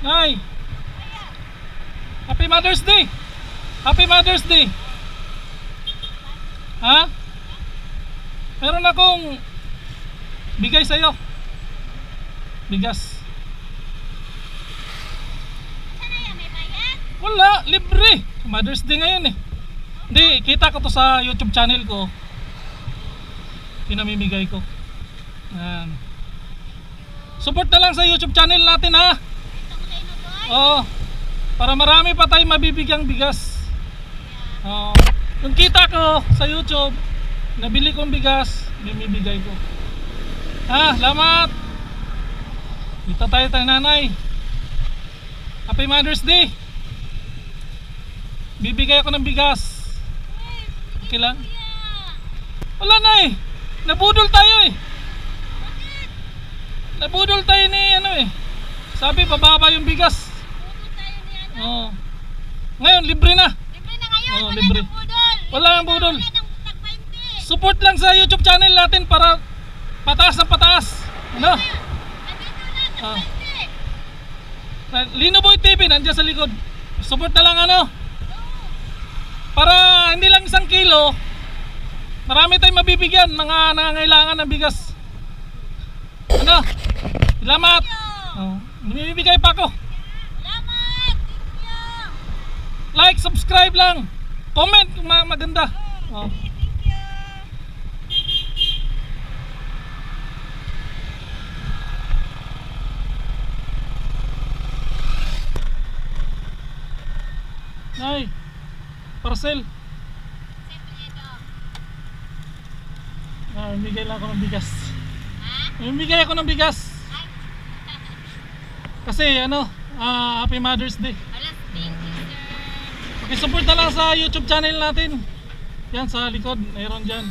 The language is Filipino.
Nay. Happy Mother's Day. Happy Mother's Day. Ha? Meron akong bigay sa'yo. Bigas. Wala, libre. Mother's Day ngayon eh. Hindi, kita ko to sa YouTube channel ko. Pinamimigay ko. Yan. Support na lang sa YouTube channel natin ha. Ito ko sa inudoy? Oo. Para marami pa tayong mabibigyang bigas. Oo. Yung kita ko sa YouTube, nabili kong bigas, bimibigay ko. Ha, salamat. Dito tayo tayo nanay. Happy Mother's Day. Bibigay ako ng bigas. Okay lang? Wala na eh. Nabudol tayo eh. Nabudol tayo ni ano eh. Sabi bababa yung bigas. Oo. Ngayon libre na. Libre na ngayon, Oo, wala libre. nang pudol. Wala nang pudol. Wala nang tag 20. Support lang sa YouTube channel natin para pataas na pataas. Ano? Ah. 20. Na- Lino Boy TV nandiyan sa likod. Support na lang ano. Para hindi lang isang kilo. Marami tayong mabibigyan mga nangangailangan ng bigas. Ano? Salamat. Oh, bibigay pa ako. Like, subscribe lang. Comment kung ma- maganda. Oh. You! Nay. Parcel. Ah, bigay lang ako ng bigas. Ha? Bibigay ako ng bigas. Kasi ano, ah, Happy Mother's Day. Alas, na lang sa YouTube channel natin. Yan sa likod, mayroon dyan.